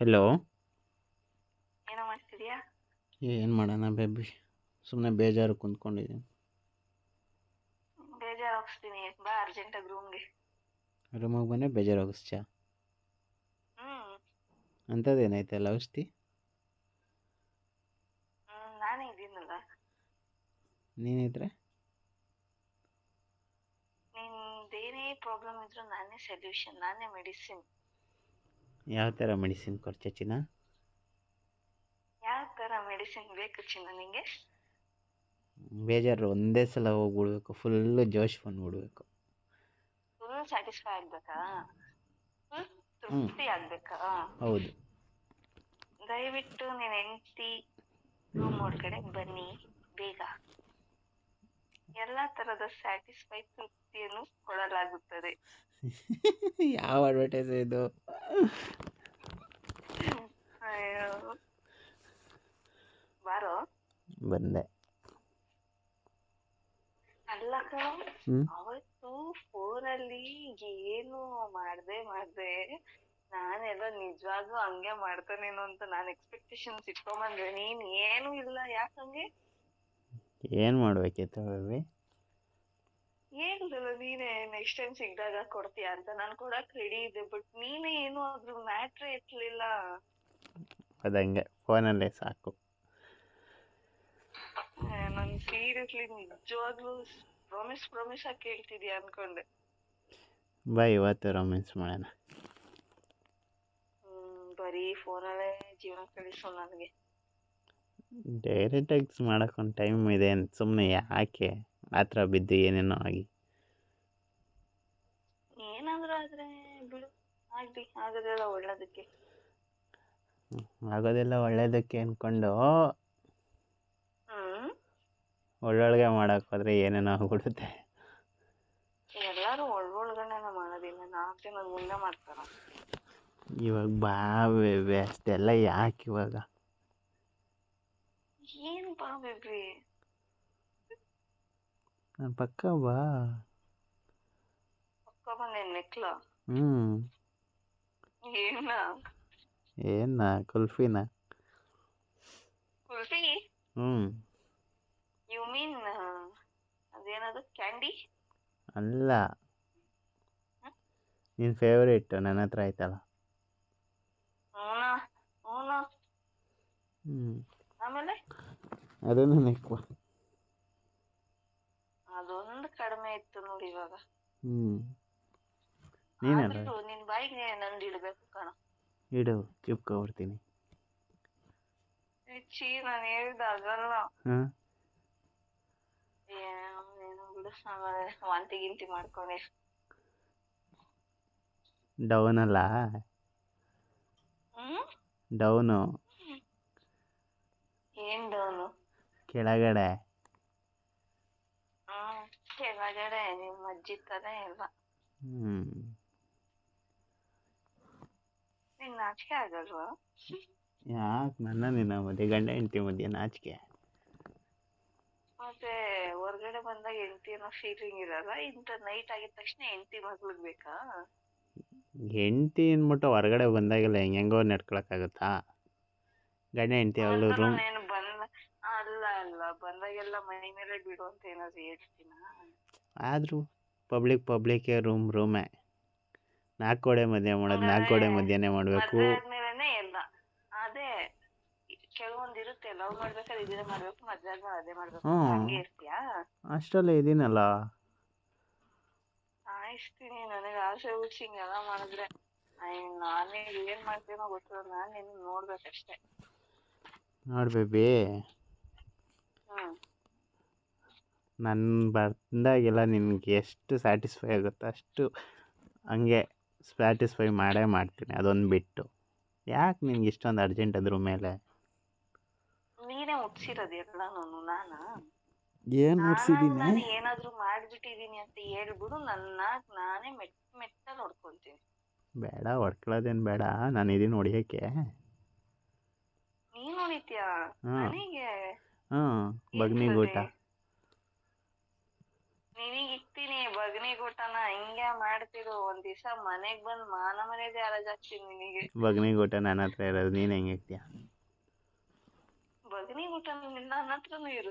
Hello ಏನೋ ಮಾಡ್ತಿದ್ಯಾ? ಏನು ಮಾಡೋಣ ಬೇಬಿ ಸುಮ್ಮನೆ ಬೇಜಾರು ಕುಂತ್ಕೊಂಡಿದ್ದೀನಿ. ಬೇಜಾರು ಹೋಗಿಸ್ತೀನಿ ಬಾ ಅರ್ಜೆಂಟಾಗಿ ರೂಮ್ಗೆ ರೂಮಿಗೆ ಬಂದರೆ ಬೇಜಾರು ಹೋಗಿಸ್ಚಾ ಹ್ಞೂ ಅಂಥದ್ದೇನೈತೆ ಔಷಧಿ? ಹ್ಮ್, ನಾನೇ ಇದ್ದೀನಲ್ಲ. ನೀನಿದ್ರೆ ನಿಂದೇನೇ ಪ್ರಾಬ್ಲಮ್ ಇದ್ರೂ ನಾನೇ ಸೊಲ್ಯೂಷನ್ ನಾನೇ ಮೆಡಿಸಿನ್ ಯಾವ ಥರ ಮೆಡಿಸಿನ್ ಕೊಡ್ತೀಯ ಚಿನ್ನ? ಯಾವ ಥರ ಮೆಡಿಸಿನ್ ಬೇಕು ಚಿನ್ನ ನಿಂಗೆ? ಬೇಜಾರು ಒಂದೇ ಸಲ ಹೋಗ್ಬಿಡ್ಬೇಕು ಫುಲ್ಲು ಜೋಶ್ ಬಂದ್ಬಿಡ್ಬೇಕು ಫುಲ್ ಸ್ಯಾಟಿಸ್ಫೈ ಆಗಬೇಕಾ? ಫುಲ್ ತೃಪ್ತಿ ಆಗ್ಬೇಕಾ? ಹೌದು. ದಯವಿಟ್ಟು ನೀನು ಹೆಂಡತಿ ರೂಮ್ ಒಳಗಡೆ ಬನ್ನಿ ಬೇಗ. ಎಲ್ಲ ತರದ ಸ್ಯಾಟಿಸ್ಫೈ ತೃಪ್ತಿಯನ್ನು ಕೊಡಲಾಗುತ್ತದೆ. ಯಾವ ಅಡ್ವರ್ಟೈಸ್ ಇದು? ಬಾರೋ? ಬಂದೆ. ಅಲ್ಲ ಹ್ಞೂ ಅವತ್ತು ಫೋನಲ್ಲಿ ಏನು ಮಾಡ್ದೆ ಮಾಡ್ದೆ ನಾನೆಲ್ಲ ನಿಜವಾಗ್ಲೂ ಹಂಗೆ ಮಾಡ್ತಾನೇನೋ ಅಂತ ನಾನು ಎಕ್ಸ್ಪೆಕ್ಟೇಷನ್ಸ್ ಇಟ್ಕೊಂಬಂದ್ರೆ ನೀನ್ ಏನು ಇಲ್ಲ ಯಾಕಂಗೆ? ಏನ್ ಮಾಡ್ಬೇಕಿತ್ತು ಬೇಬಿ ಹೇಳಿದಲ್ಲ ನೀನೇ ನೆಕ್ಸ್ಟ್ ಟೈಮ್ ಸಿಕ್ದಾಗ ಕೊಡ್ತೀಯ ಅಂತ. ನಾನು ಕೊಡಕ್ ರೆಡಿ ಇದ್ದೆ ಬಟ್ ನೀನೇ ಏನು ಅದ್ರ ಮ್ಯಾಟ್ರೇ ಎತ್ತಲಿಲ್ಲ ಅದಂಗೆ ಫೋನಲ್ಲೇ ಸಾಕು. ನನ್ ಸೀರಿಯಸ್ಲಿ ನಿಜವಾಗ್ಲೂ ಪ್ರಾಮಿಸ್ ಪ್ರಾಮಿಸ್ ಆಗಿ ಕೇಳ್ತಿದ್ಯಾ ಅನ್ಕೊಂಡೆ. ಬಾ ಇವತ್ತು ರೊಮ್ಯಾನ್ಸ್ ಮಾಡೋಣ. ಹ್ಮ್ ಬರೀ ಫೋನಲ್ಲೇ ಜೀವನ ಕಳಿಸು ನನಗೆ. ಡೈರೆಕ್ಟಾಗಿ ಮಾಡೋಕ್ಕೊಂದು ಟೈಮ್ ಇದೆ ಅಂತ ಸುಮ್ಮನೆ ಯಾಕೆ? ಆ ಥರ ಬಿದ್ದು ಏನೇನೋ ಆಗಿ. ಏನಾದರೂ ಆದರೆ ಬಿಡು ಆಗ್ಲಿ ಆಗೋದೆಲ್ಲ ಒಳ್ಳೇದಕ್ಕೆ. ಆಗೋದೆಲ್ಲ ಒಳ್ಳೇದಕ್ಕೆ ಅಂದ್ಕೊಂಡು ಒಳ್ಳೊಳಗೆ ಮಾಡಕ್ ಹೋದ್ರೆ ಏನೇನೋ ಆಗ್ಬಿಡುತ್ತೆ ಎಲ್ಲಾರು ಒಳ್ಳೊಳ್ಗಡೆನ ಮಾಡೋದಿಲ್ಲ ನಾಲ್ಕು ಜನ ಮುಂದೆ ಮಾಡ್ತಾರ. ಇವಾಗ ಬಾ ಬೇಬಿ ಅಷ್ಟೆಲ್ಲ ಯಾಕೆ ಇವಾಗ? ಏನು ಬಾ ಬೇಬ್ರಿ ನನ್ನ ಪಕ್ಕ ಬಾ. ಪಕ್ಕ ಬಂದೆ ನೆಕ್ಲ. ಹ್ಞೂ ಏನ? ಏನ? ಕುಲ್ಫಿನ. ಕುಲ್ಫಿ? ಹ್ಞೂ ಯು ಮೀನ್ ಅದೇನದು? ಕ್ಯಾಂಡಿ? ಅಲ್ಲ. ನಿನ್ನ ಫೇವ್ರೇಟ್ ನನ್ನ ಹತ್ರ ಆಯ್ತಲ್ಲ. ಹ್ಞೂ ಹೂನಾ? ಹ್ಞೂ ಆಮೇಲೆ? ಅದನ್ನು ನೆಕ್ವಾ. ಅದೊಂದು ಕಡಿಮೆ ಇತ್ತು ನೋಡಿ ಇವಾಗ. ಹ್ಮ್. ನೀನಲ್ಲ ಆದ್ರೂ ನಿನ್ ಬಾಯಿಗೆ ನಂದು ಇಡ್ಬೇಕು ಕಣ. ಇಡು ಚಿಪ್ಕೊಬಿಡ್ತೀನಿ ಛೀ ನಾನು ಹೇಳ್ದಾಗಲ್ಲ ಹ್ಮ್ ಏನೋ ಏನೋ ಬಿಡು ಆಮೇಲೆ ವಾಂತಿ ಗಿಂತಿ ಮಾಡ್ಕೊಂಡೆ. ಡೌನ್ ಅಲ್ಲ? ಹ್ಮ್? ಡೌನು. ಏನ್ ಡೌನು? ಕೆಳಗಡೆ. ಕೆಳಗಡೆ ನಿಮ್ಮ ಅಜ್ಜಿ ತರ ಎಲ್ಲ ಹ್ಮ್. ನಿಂಗ್ ನಾಚಿಕೆ ಆಗಲ್ವಾ? ಯಾಕೆ? ನನ್ನ ನಿನ್ನ ಮಧ್ಯೆ ಗಂಡ ಹೆಂಡತಿ ಮಧ್ಯೆ ನಾಚಿಕೆ. ಮತ್ತೆ ಹೊರ್ಗಡೆ ಬಂದಾಗ ಹೆಂಡತಿ ಅನ್ನೋ ಫೀಲಿಂಗ್ ಇರಲ್ಲ ಇಂಥ ನೈಟ್ ಆಗಿದ ತಕ್ಷಣ ಹೆಂಡತಿ ಮಗ್ಳಿಗೆ ಬೇಕಾ? ಹೆಂಡತಿ ಅಂದ್ಬಿಟ್ಟು ಹೊರಗಡೆ ಬಂದಾಗೆಲ್ಲ ಹೆಂಗೆಂಗೋ ನಡ್ಕೊಳಕ್ಕಾಗುತ್ತಾ? ಗಂಡ ಹೆಂಡತಿ ಅವಳು ರೂಮ್ ನಾನು ಬಂದ ಅಲ್ಲ ಅಲ್ಲ ಬಂದಾಗೆಲ್ಲ ಮನೆ ಮೇಲೆ ಬಿಡು ಅಂತ ಏನಾದ್ರು ಹೇಳ್ತೀನ? ಆದರೂ ಪಬ್ಲಿಕ್ ಪಬ್ಲಿಕ್ಕೇ ರೂಮ್ ರೂಮೇ ನಾಲ್ಕು ಗೋಡೆ ಮಧ್ಯೆ ಮಾಡೋದು ನಾಲ್ಕು ಗೋಡೆ ಮಧ್ಯೆನೇ ಮಾಡಬೇಕು. ಮದ್ವೆ ಎಲ್ಲ ಅದೇ ಕೆಲವೊಂದ್ ಇರುತ್ತೆ ಲವ್ ಮಾಡ್ಬೇಕಾದ್ರೆ ಇದೇ ಮಾಡ್ಬೇಕು ಮದ್ವೆ ಆದ್ಮೇಲೆ ಅದೇ ಮಾಡ್ಬೇಕು. ಹ್ಮ್. ಹಂಗೆ ಇರ್ತೀಯಾ? ಅಷ್ಟರಲ್ಲೇ ಇದೀನಲ್ಲ. ಸಾಯಿಸ್ತೀನಿ ನನಗೆ ಆಸೆ ಹುಡ್ಸಿ ಹಿಂಗೆಲ್ಲ ಮಾಡಿದ್ರೆ. ಅಯ್ಯ ನಾನೇ ಏನ್ ಮಾಡ್ತೀನೋ ಗೊತ್ತಿಲ್ಲ ನಾನ್ ನಿನ್ನ ನೋಡ್ಬೇಕಷ್ಟೇ. ನೋಡಿ ಬೇಬಿ. ನನ್ನ ಬಂದಾಗೆಲ್ಲ ನಿನಗೆ ಎಷ್ಟು ಸ್ಯಾಟಿಸ್ಫೈ ಆಗುತ್ತೋ ಅಷ್ಟು ಹಂಗೆ ಸ್ಯಾಟಿಸ್ಫೈ ಮಾಡೇ ಮಾಡ್ತೀನಿ ಅದೊಂದು ಬಿಟ್ಟು. ಯಾಕೆ ನಿನ್ಗೆ ಇಷ್ಟೊಂದು ಅರ್ಜೆಂಟ್ ಅದ್ರ ಮೇಲೆ? ನೀನೇ ಮುಟ್ಸಿರೋದು ಎಲ್ಲಾನು ನಾನು? ಏನು ನಾನು ಮುಟ್ಸಿದ್ದೀನಿ ನಾನು ಏನಾದ್ರೂ ಮಾಡ್ಬಿಟ್ಟಿದೀನಿ ಅಂತ ಹೇಳ್ಬಿಡು ನನ್ನ ನಾನೇ ಮೆಟ್ ಮೆಟ್ಟ ನೋಡ್ಕೊಂತೀನಿ. ಬೇಡ ಹೊಡ್ಕೊಳ್ಳೋದೇನು ಬೇಡ ನಾನು ಇದೀನಿ ಹೊಡಿಯೋಕ್ಕೆ. ನೀನು ಹೊಡಿತೀಯಾ. ನನಗೆ ಹ್ಞೂ ಬಗ್ನಿಗೆ ಊಟ ನಿನಗೆ ಇಕ್ತೀನಿ ಬಗ್ನ ಹಿಂಗೆ ಮಾಡ್ತಿರು ಒಂದ್ ದಿವ್ಸ ಮನೆಗ್ ಬಂದ್ ಮಾನ ಮರ್ಯಾದೆ ಹರಾಜಾಗ್ತೀನಿ ನಿನಗೆ? ಬಗ್ನಿ ಊಟ ನನ್ನ ಹತ್ರ ಇರೋದು ನೀನ್ ಹೆಂಗ್ ಇರ್ತೀಯ? ಬಗನಿಗೂಟ ನನ್ನ ಹತ್ರನು ಇರುತ್ತೆ?